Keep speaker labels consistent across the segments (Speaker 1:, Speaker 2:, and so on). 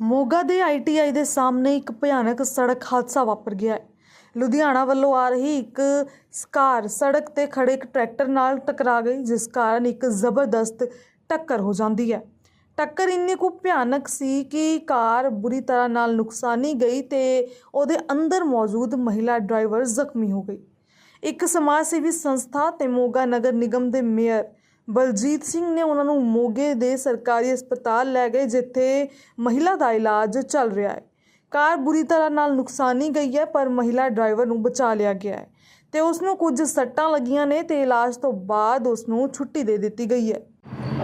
Speaker 1: ਮੋਗਾ ਦੇ ਆਈਟੀਆਈ ਦੇ ਸਾਹਮਣੇ ਇੱਕ ਭਿਆਨਕ ਸੜਕ ਹਾਦਸਾ ਵਾਪਰ ਗਿਆ ਹੈ। ਲੁਧਿਆਣਾ ਵੱਲੋਂ ਆ ਰਹੀ ਇੱਕ ਕਾਰ ਸੜਕ ਤੇ ਖੜੇ ਇੱਕ ਟਰੈਕਟਰ ਨਾਲ ਟਕਰਾ ਗਈ, ਜਿਸ ਕਾਰਨ ਇੱਕ ਜ਼ਬਰਦਸਤ ਟੱਕਰ ਹੋ ਜਾਂਦੀ ਹੈ। ਟੱਕਰ ਇੰਨੀ ਕੁ ਭਿਆਨਕ ਸੀ ਕਿ ਕਾਰ ਬੁਰੀ ਤਰ੍ਹਾਂ ਨਾਲ ਨੁਕਸਾਨੀ ਗਈ ਤੇ ਉਹਦੇ ਅੰਦਰ ਮੌਜੂਦ ਮਹਿਲਾ ਡਰਾਈਵਰ ਜ਼ਖਮੀ ਹੋ ਗਈ। ਇੱਕ ਸਮਾਜ ਸੇਵੀ ਸੰਸਥਾ ਤੇ ਮੋਗਾ ਨਗਰ ਨਿਗਮ ਦੇ ਮੇਅਰ ਬਲਜੀਤ ਸਿੰਘ ਨੇ ਉਹਨਾਂ ਨੂੰ ਮੋਗੇ ਦੇ ਸਰਕਾਰੀ ਹਸਪਤਾਲ ਲੈ ਗਏ ਜਿੱਥੇ ਮਹਿਲਾ ਦਾ ਇਲਾਜ ਚੱਲ ਰਿਹਾ ਹੈ। ਕਾਰ ਬੁਰੀ ਤਰ੍ਹਾਂ ਨਾਲ ਨੁਕਸਾਨੀ ਗਈ ਹੈ ਪਰ ਮਹਿਲਾ ਡਰਾਈਵਰ ਨੂੰ ਬਚਾ ਲਿਆ ਗਿਆ ਹੈ ਤੇ ਉਸ ਨੂੰ ਕੁਝ ਸੱਟਾਂ ਲੱਗੀਆਂ ਨੇ ਤੇ ਇਲਾਜ ਤੋਂ ਬਾਅਦ ਉਸ ਨੂੰ ਛੁੱਟੀ ਦੇ ਦਿੱਤੀ ਗਈ ਹੈ।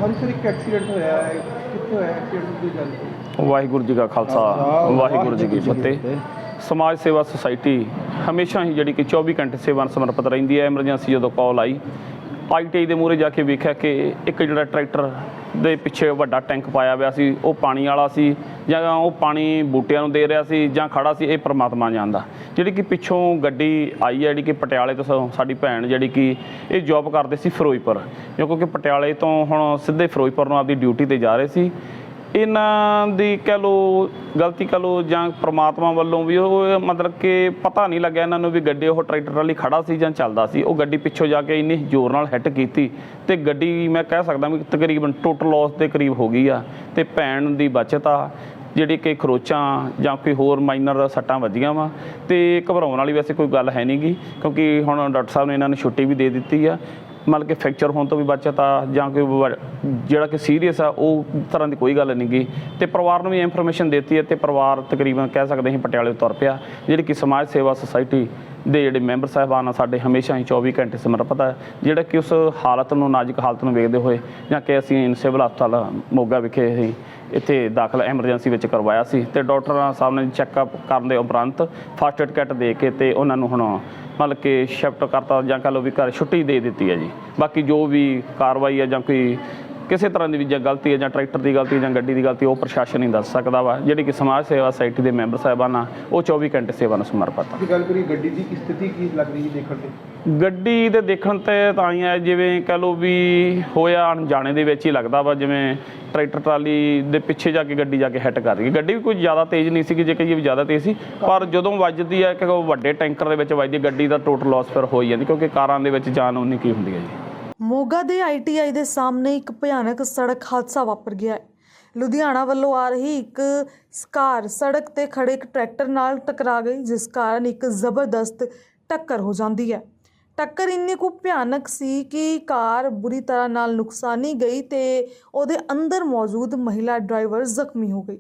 Speaker 2: ਹਾਂਜੀ ਸਰ ਇੱਕ ਐਕਸੀਡੈਂਟ ਹੋਇਆ ਹੈ। ਕਿੱਥੇ ਹੋਇਆ ਐਕਸੀਡੈਂਟ ਦੀ ਗੱਲ ਕੋਈ?
Speaker 3: ਵਾਹਿਗੁਰੂ ਜੀ ਕਾ ਖਾਲਸਾ ਵਾਹਿਗੁਰੂ ਜੀ ਕੀ ਫਤਿਹ। ਸਮਾਜ ਸੇਵਾ ਸੁਸਾਇਟੀ ਹਮੇਸ਼ਾ ਹੀ ਜਿਹੜੀ ਕਿ 24 ਘੰਟੇ ਸੇਵਾ ਨੂੰ ਸਮਰਪਿਤ ਰਹਿੰਦੀ ਹੈ। ਐਮਰਜੈਂਸੀ ਜਦੋਂ ਕਾਲ ਆਈ ਆਈਟੀਆਈ ਦੇ ਮੂਹਰੇ ਜਾ ਕੇ ਵੇਖਿਆ ਕਿ ਇੱਕ ਜਿਹੜਾ ਟਰੈਕਟਰ ਦੇ ਪਿੱਛੇ ਵੱਡਾ ਟੈਂਕ ਪਾਇਆ ਹੋਇਆ ਸੀ, ਉਹ ਪਾਣੀ ਵਾਲਾ ਸੀ ਜਾਂ ਉਹ ਪਾਣੀ ਬੂਟਿਆਂ ਨੂੰ ਦੇ ਰਿਹਾ ਸੀ ਜਾਂ ਖੜਾ ਸੀ, ਇਹ ਪ੍ਰਮਾਤਮਾ ਜਾਣਦਾ। ਜਿਹੜੀ ਕਿ ਪਿੱਛੋਂ ਗੱਡੀ ਆਈ ਹੈ, ਜਿਹੜੀ ਕਿ ਪਟਿਆਲੇ ਤੋਂ ਸਾ- ਸਾਡੀ ਭੈਣ ਜਿਹੜੀ ਕਿ ਇਹ ਜੌਬ ਕਰਦੇ ਸੀ ਫਿਰੋਜ਼ਪੁਰ। ਕਿਉਂਕਿ ਪਟਿਆਲੇ ਤੋਂ ਹੁਣ ਸਿੱਧੇ ਫਿਰੋਜ਼ਪੁਰ ਨੂੰ ਆਪਦੀ ਡਿਊਟੀ ਤੇ ਜਾ ਰਹੇ ਸੀ। ਇਹਨਾਂ ਦੀ ਕਹਿ ਲੋ ਗਲਤੀ ਕਹਿ ਲੋ ਜਾਂ ਪ੍ਰਮਾਤਮਾ ਵੱਲੋਂ ਵੀ ਉਹ ਮਤਲਬ ਕਿ ਪਤਾ ਨਹੀਂ ਲੱਗਿਆ ਇਹਨਾਂ ਨੂੰ ਵੀ ਗੱਡੀ ਉਹ ਟਰੈਕਟਰ ਵਾਲੀ ਖੜਾ ਸੀ ਜਾਂ ਚੱਲਦਾ ਸੀ। ਉਹ ਗੱਡੀ ਪਿੱਛੋਂ ਜਾ ਕੇ ਇੰਨੀ ਜ਼ੋਰ ਨਾਲ ਹਿੱਟ ਕੀਤੀ ਤੇ ਗੱਡੀ ਮੈਂ ਕਹਿ ਸਕਦਾ ਵੀ ਤਕਰੀਬਨ ਟੋਟਲ ਲਾਸ ਦੇ ਕਰੀਬ ਹੋ ਗਈ ਆ ਤੇ ਭੈਣ ਦੀ ਬਚਤ ਆ, ਜਿਹੜੀ ਕਿ ਖਰੋਚਾਂ ਜਾਂ ਕੋਈ ਹੋਰ ਮਾਈਨਰ ਸੱਟਾਂ ਵੱਜੀਆਂ ਵਾ ਤੇ ਘਬਰਾਉਣ ਵਾਲੀ ਵੈਸੇ ਕੋਈ ਗੱਲ ਹੈ ਨਹੀਂਗੀ ਕਿਉਂਕਿ ਹੁਣ ਡਾਕਟਰ ਸਾਹਿਬ ਨੇ ਇਹਨਾਂ ਨੂੰ ਛੁੱਟੀ ਵੀ ਦੇ ਦਿੱਤੀ ਆ। ਮਤਲਬ ਕਿ ਫ੍ਰੈਕਚਰ ਹੋਣ ਤੋਂ ਵੀ ਬਚਤ ਆ ਜਾਂ ਕੋਈ ਜਿਹੜਾ ਕਿ ਸੀਰੀਅਸ ਆ, ਉਹ ਤਰ੍ਹਾਂ ਦੀ ਕੋਈ ਗੱਲ ਨਹੀਂ ਗਈ ਤੇ ਪਰਿਵਾਰ ਨੂੰ ਵੀ ਇਨਫੋਰਮੇਸ਼ਨ ਦਿੱਤੀ ਹੈ ਤੇ ਪਰਿਵਾਰ ਤਕਰੀਬਨ ਕਹਿ ਸਕਦੇ ਅਸੀਂ ਪਟਿਆਲੇ ਤੋਂ ਤੁਰ ਪਿਆ। ਜਿਹੜੀ ਕਿ ਸਮਾਜ ਸੇਵਾ ਸੁਸਾਇਟੀ ਦੇ ਜਿਹੜੇ ਮੈਂਬਰ ਸਾਹਿਬਾਨ ਆ, ਸਾਡੇ ਹਮੇਸ਼ਾ ਹੀ 24 ਘੰਟੇ ਸਮਰਪਿਤ ਹੈ, ਜਿਹੜਾ ਕਿ ਉਸ ਹਾਲਤ ਨੂੰ, ਨਾਜ਼ੁਕ ਹਾਲਤ ਨੂੰ ਵੇਖਦੇ ਹੋਏ ਜਾਂ ਕਿ ਅਸੀਂ ਸਿਵਲ ਹਸਪਤਾਲ, ਮੋਗਾ ਵਿਖੇ ਹੀ ਇੱਥੇ ਦਾਖਲ ਐਮਰਜੈਂਸੀ ਵਿੱਚ ਕਰਵਾਇਆ ਸੀ ਤੇ ਡਾਕਟਰਾਂ ਸਾਹਿਬ ਨੇ ਚੈੱਕਅਪ ਕਰਨ ਦੇ ਉਪਰੰਤ ਫਾਸਟ ਏਡ ਕਿੱਟ ਦੇ ਕੇ ਤੇ ਉਹਨਾਂ ਨੂੰ ਹੁਣ ਮਤਲਬ ਕਿ ਸ਼ਿਫਟ ਕਰਤਾ ਜਾਂ ਕਹ ਲਓ ਵੀ ਘਰ ਛੁੱਟੀ ਦੇ ਦਿੱਤੀ ਹੈ ਜੀ। ਬਾਕੀ ਜੋ ਵੀ ਕਾਰਵਾਈ ਹੈ ਜਾਂ ਕੋਈ ਕਿਸੇ ਤਰ੍ਹਾਂ ਦੀ ਵੀ ਜਾਂ ਗਲਤੀ ਹੈ ਜਾਂ ਟਰੈਕਟਰ ਦੀ ਗਲਤੀ ਜਾਂ ਗੱਡੀ ਦੀ ਗਲਤੀ ਉਹ ਪ੍ਰਸ਼ਾਸਨ ਹੀ ਦੱਸ ਸਕਦਾ ਵਾ। ਜਿਹੜੀ ਕਿ ਸਮਾਜ ਸੇਵਾ ਸੁਸਾਇਟੀ ਦੇ ਮੈਂਬਰ ਸਾਹਿਬਾਨ ਆ ਉਹ 24 ਘੰਟੇ ਸੇਵਾ ਨੂੰ ਸਮਰਪਿਤ ਆ।
Speaker 2: ਗੱਲ ਕਰੀਏ ਗੱਡੀ ਦੀ ਕੀ ਸਥਿਤੀ ਕੀ ਲੱਗ ਰਹੀ ਹੈ ਦੇਖਣ ਤੇ?
Speaker 3: ਗੱਡੀ ਦੇ ਦੇਖਣ ਤੇ ਤਾਂ ਹੀ ਹੈ ਜਿਵੇਂ ਕਹ ਲਓ ਵੀ ਹੋਇਆ ਅਣਜਾਣੇ ਦੇ ਵਿੱਚ ਹੀ ਲੱਗਦਾ ਵਾ ਜਿਵੇਂ ਟਰੈਕਟਰ ਟਰਾਲੀ ਦੇ ਪਿੱਛੇ ਜਾ ਕੇ ਗੱਡੀ ਜਾ ਕੇ ਹਿੱਟ ਕਰ ਹੈ। ਗੱਡੀ ਵੀ ਕੋਈ ਜ਼ਿਆਦਾ ਤੇਜ਼ ਨਹੀਂ ਸੀ ਜੇ ਕਹੀਏ ਵੀ ਜ਼ਿਆਦਾ ਤੇਜ਼ ਸੀ ਪਰ ਜਦੋਂ ਵੱਜਦੀ ਹੈ ਕਿ ਉਹ ਵੱਡੇ ਟੈਂਕਰ ਦੇ ਵਿੱਚ ਵੱਜਦੀ ਗੱਡੀ ਦਾ ਟੋਟਲ ਲਾਸ ਫਿਰ ਹੋ ਹੀ ਜਾਂਦੀ ਕਿਉਂਕਿ ਕਾਰਾਂ ਦੇ ਵਿੱਚ ਜਾਨ ਉਨੀ ਕੀ ਹੁੰਦੀ ਹੈ ਜੀ।
Speaker 1: ਮੋਗਾ ਦੇ ਆਈਟੀਆਈ ਦੇ ਸਾਹਮਣੇ ਇੱਕ ਭਿਆਨਕ ਸੜਕ ਹਾਦਸਾ ਵਾਪਰ ਗਿਆ ਹੈ। ਲੁਧਿਆਣਾ ਵੱਲੋਂ ਆ ਰਹੀ ਇੱਕ ਕਾਰ ਸੜਕ ਤੇ ਖੜੇ ਇੱਕ ਟਰੈਕਟਰ ਨਾਲ ਟਕਰਾ ਗਈ, ਜਿਸ ਕਾਰਨ ਇੱਕ ਜ਼ਬਰਦਸਤ ਟੱਕਰ ਹੋ ਜਾਂਦੀ ਹੈ। ਟੱਕਰ ਇੰਨੀ ਕੁ ਭਿਆਨਕ ਸੀ ਕਿ ਕਾਰ ਬੁਰੀ ਤਰ੍ਹਾਂ ਨਾਲ ਨੁਕਸਾਨੀ ਗਈ ਤੇ ਉਹਦੇ ਅੰਦਰ ਮੌਜੂਦ ਮਹਿਲਾ ਡਰਾਈਵਰ ਜ਼ਖਮੀ ਹੋ ਗਈ।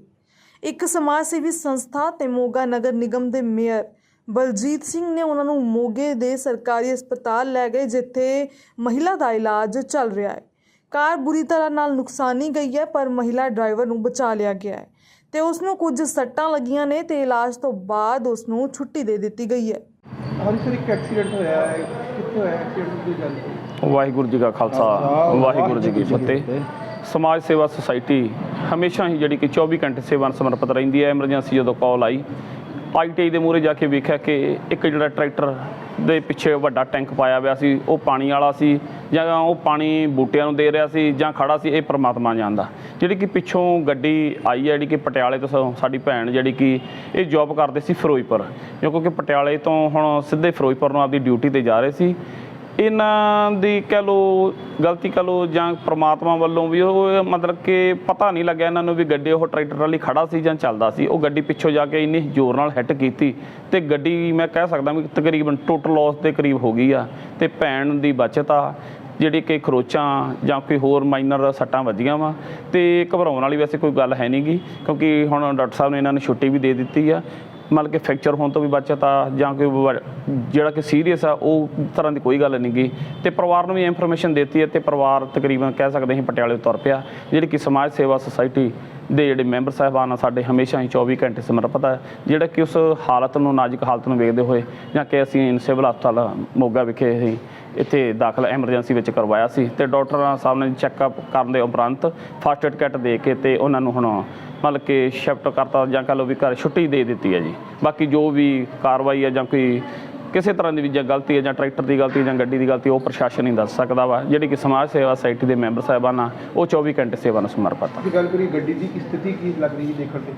Speaker 1: ਇੱਕ ਸਮਾਜ ਸੇਵੀ ਸੰਸਥਾ ਤੇ ਮੋਗਾ ਨਗਰ ਨਿਗਮ ਦੇ ਮੇਅਰ ਬਲਜੀਤ ਸਿੰਘ ਨੇ ਉਹਨਾਂ ਨੂੰ ਮੋਗੇ ਦੇ ਸਰਕਾਰੀ ਹਸਪਤਾਲ ਲੈ ਗਏ ਜਿੱਥੇ ਮਹਿਲਾ ਦਾ ਇਲਾਜ ਚੱਲ ਰਿਹਾ ਹੈ। ਕਾਰ ਬੁਰੀ ਤਰ੍ਹਾਂ ਨਾਲ ਨੁਕਸਾਨੀ ਗਈ ਹੈ ਪਰ ਮਹਿਲਾ ਡਰਾਈਵਰ ਨੂੰ ਬਚਾ ਲਿਆ ਗਿਆ ਹੈ ਤੇ ਉਸ ਨੂੰ ਕੁਝ ਸੱਟਾਂ ਲੱਗੀਆਂ ਨੇ ਤੇ ਇਲਾਜ ਤੋਂ ਬਾਅਦ ਉਸ ਨੂੰ ਛੁੱਟੀ ਦੇ ਦਿੱਤੀ ਗਈ ਹੈ।
Speaker 2: ਹਾਂਜੀ ਸਰ ਇੱਕ ਐਕਸੀਡੈਂਟ ਹੋਇਆ ਹੈ। ਕਿੱਥੇ ਹੋਇਆ ਐਕਸੀਡੈਂਟ ਦੀ ਗੱਲ?
Speaker 3: ਵਾਹਿਗੁਰੂ ਜੀ ਕਾ ਖਾਲਸਾ ਵਾਹਿਗੁਰੂ ਜੀ ਕੀ ਫਤਿਹ। ਸਮਾਜ ਸੇਵਾ ਸੁਸਾਇਟੀ ਹਮੇਸ਼ਾ ਹੀ ਜਿਹੜੀ ਕਿ 24 ਘੰਟੇ ਸੇਵਾ ਨੂੰ ਸਮਰਪਿਤ ਰਹਿੰਦੀ ਹੈ। ਐਮਰਜੈਂਸੀ ਜਦੋਂ ਕਾਲ ਆਈ ਆਈਟੀਆਈ ਦੇ ਮੂਹਰੇ ਜਾ ਕੇ ਵੇਖਿਆ ਕਿ ਇੱਕ ਜਿਹੜਾ ਟਰੈਕਟਰ ਦੇ ਪਿੱਛੇ ਵੱਡਾ ਟੈਂਕ ਪਾਇਆ ਹੋਇਆ ਸੀ, ਉਹ ਪਾਣੀ ਵਾਲਾ ਸੀ ਜਾਂ ਉਹ ਪਾਣੀ ਬੂਟਿਆਂ ਨੂੰ ਦੇ ਰਿਹਾ ਸੀ ਜਾਂ ਖੜਾ ਸੀ, ਇਹ ਪ੍ਰਮਾਤਮਾ ਜਾਣਦਾ। ਜਿਹੜੀ ਕਿ ਪਿੱਛੋਂ ਗੱਡੀ ਆਈ ਹੈ, ਜਿਹੜੀ ਕਿ ਪਟਿਆਲੇ ਤੋਂ ਸਾ- ਸਾਡੀ ਭੈਣ ਜਿਹੜੀ ਕਿ ਇਹ ਜੌਬ ਕਰਦੇ ਸੀ ਫਿਰੋਜ਼ਪੁਰ। ਕਿਉਂਕਿ ਪਟਿਆਲੇ ਤੋਂ ਹੁਣ ਸਿੱਧੇ ਫਿਰੋਜ਼ਪੁਰ ਨੂੰ ਆਪਦੀ ਡਿਊਟੀ ਤੇ ਜਾ ਰਹੇ ਸੀ। ਇਹਨਾਂ ਦੀ ਕਹਿ ਲੋ ਗਲਤੀ ਕਹਿ ਲੋ ਜਾਂ ਪ੍ਰਮਾਤਮਾ ਵੱਲੋਂ ਵੀ ਉਹ ਮਤਲਬ ਕਿ ਪਤਾ ਨਹੀਂ ਲੱਗਿਆ ਇਹਨਾਂ ਨੂੰ ਵੀ ਗੱਡੀ ਉਹ ਟਰੈਕਟਰ ਵਾਲੀ ਖੜਾ ਸੀ ਜਾਂ ਚੱਲਦਾ ਸੀ। ਉਹ ਗੱਡੀ ਪਿੱਛੋਂ ਜਾ ਕੇ ਇੰਨੀ ਜ਼ੋਰ ਨਾਲ ਹਿੱਟ ਕੀਤੀ ਤੇ ਗੱਡੀ ਮੈਂ ਕਹਿ ਸਕਦਾ ਵੀ ਤਕਰੀਬਨ ਟੋਟਲ ਲਾਸ ਦੇ ਕਰੀਬ ਹੋ ਗਈ ਆ ਤੇ ਭੈਣ ਦੀ ਬਚਤ ਆ, ਜਿਹੜੀ ਕਿ ਖਰੋਚਾਂ ਜਾਂ ਕੋਈ ਹੋਰ ਮਾਈਨਰ ਸੱਟਾਂ ਵੱਜੀਆਂ ਵਾ ਤੇ ਘਬਰਾਉਣ ਵਾਲੀ ਵੈਸੇ ਕੋਈ ਗੱਲ ਹੈ ਨਹੀਂਗੀ ਕਿਉਂਕਿ ਹੁਣ ਡਾਕਟਰ ਸਾਹਿਬ ਨੇ ਇਹਨਾਂ ਨੂੰ ਛੁੱਟੀ ਵੀ ਦੇ ਦਿੱਤੀ ਆ। ਮਤਲਬ ਕਿ ਫ੍ਰੈਕਚਰ ਹੋਣ ਤੋਂ ਵੀ ਬਚਤ ਆ ਜਾਂ ਕੋਈ ਜਿਹੜਾ ਕਿ ਸੀਰੀਅਸ ਆ, ਉਹ ਤਰ੍ਹਾਂ ਦੀ ਕੋਈ ਗੱਲ ਨਹੀਂ ਗਈ ਤੇ ਪਰਿਵਾਰ ਨੂੰ ਵੀ ਇਨਫੋਰਮੇਸ਼ਨ ਦਿੱਤੀ ਹੈ ਤੇ ਪਰਿਵਾਰ ਤਕਰੀਬਨ ਕਹਿ ਸਕਦੇ ਅਸੀਂ ਪਟਿਆਲੇ ਤੋਂ ਤੁਰ ਪਿਆ। ਜਿਹੜੀ ਕਿ ਸਮਾਜ ਸੇਵਾ ਸੁਸਾਇਟੀ ਦੇ ਜਿਹੜੇ ਮੈਂਬਰ ਸਾਹਿਬਾਨ ਆ, ਸਾਡੇ ਹਮੇਸ਼ਾ ਹੀ 24 ਘੰਟੇ ਸਮਰਪਿਤ ਹੈ ਜਿਹੜਾ ਕਿ ਉਸ ਹਾਲਤ ਨੂੰ ਨਾਜ਼ੁਕ ਹਾਲਤ ਨੂੰ ਵੇਖਦੇ ਹੋਏ ਜਾਂ ਕਿ ਅਸੀਂ ਸਿਵਲ ਹਸਪਤਾਲ ਮੋਗਾ ਵਿਖੇ ਹੀ ਇੱਥੇ ਦਾਖਲ ਐਮਰਜੈਂਸੀ ਵਿੱਚ ਕਰਵਾਇਆ ਸੀ ਤੇ ਡਾਕਟਰਾਂ ਸਾਹਿਬ ਨੇ ਚੈੱਕਅਪ ਕਰਨ ਦੇ ਉਪਰੰਤ ਫਸਟ ਏਡ ਕਿੱਟ ਦੇ ਕੇ ਤੇ ਉਹਨਾਂ ਨੂੰ ਹੁਣ ਮਤਲਬ ਕਿ ਸ਼ਿਫਟ ਕਰਤਾ ਜਾਂ ਕਹ ਲਓ ਵੀ ਘਰ ਛੁੱਟੀ ਦੇ ਦਿੱਤੀ ਹੈ ਜੀ। ਬਾਕੀ ਜੋ ਵੀ ਕਾਰਵਾਈ ਹੈ ਜਾਂ ਕੋਈ ਕਿਸੇ ਤਰ੍ਹਾਂ ਦੀ ਵੀ ਜਾਂ ਗਲਤੀ ਹੈ ਜਾਂ ਟਰੈਕਟਰ ਦੀ ਗਲਤੀ ਜਾਂ ਗੱਡੀ ਦੀ ਗਲਤੀ ਉਹ ਪ੍ਰਸ਼ਾਸਨ ਹੀ ਦੱਸ ਸਕਦਾ ਵਾ। ਜਿਹੜੀ ਕਿ ਸਮਾਜ ਸੇਵਾ ਸੁਸਾਇਟੀ ਦੇ ਮੈਂਬਰ ਸਾਹਿਬਾਨ ਆ ਉਹ 24 ਘੰਟੇ ਸੇਵਾ ਨੂੰ ਸਮਰਪਿਤ ਆ।
Speaker 2: ਗੱਲ ਕਰੀਏ ਗੱਡੀ ਦੀ ਸਥਿਤੀ ਕੀ ਲੱਗ ਰਹੀ ਹੈ ਦੇਖਣ ਤੇ?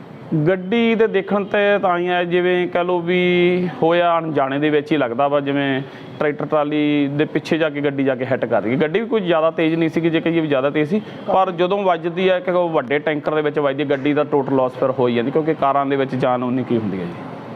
Speaker 3: ਗੱਡੀ ਦੇ ਦੇਖਣ ਤੇ ਤਾਂ ਹੀ ਹੈ ਜਿਵੇਂ ਕਹ ਲਓ ਵੀ ਹੋਇਆ ਅਣਜਾਣੇ ਦੇ ਵਿੱਚ ਹੀ ਲੱਗਦਾ ਵਾ ਜਿਵੇਂ ਟਰੈਕਟਰ ਟਰਾਲੀ ਦੇ ਪਿੱਛੇ ਜਾ ਕੇ ਗੱਡੀ ਜਾ ਕੇ ਹਿੱਟ ਕਰ ਗਈ। ਗੱਡੀ ਵੀ ਕੋਈ ਜ਼ਿਆਦਾ ਤੇਜ਼ ਨਹੀਂ ਸੀ ਜੇ ਕਹੀਏ ਵੀ ਜ਼ਿਆਦਾ ਤੇਜ਼ ਸੀ ਪਰ ਜਦੋਂ ਵੱਜਦੀ ਹੈ ਕਿ ਉਹ ਵੱਡੇ ਟੈਂਕਰ ਦੇ ਵਿੱਚ ਵੱਜਦੀ ਗੱਡੀ ਦਾ ਟੋਟਲ ਲਾਸ ਫਿਰ ਹੋ ਹੀ ਜਾਂਦੀ ਕਿਉਂਕਿ ਕਾਰਾਂ ਦੇ ਵਿੱਚ ਜਾਨ ਉਨੀ ਕੀ ਹੁੰਦੀ ਹੈ ਜੀ।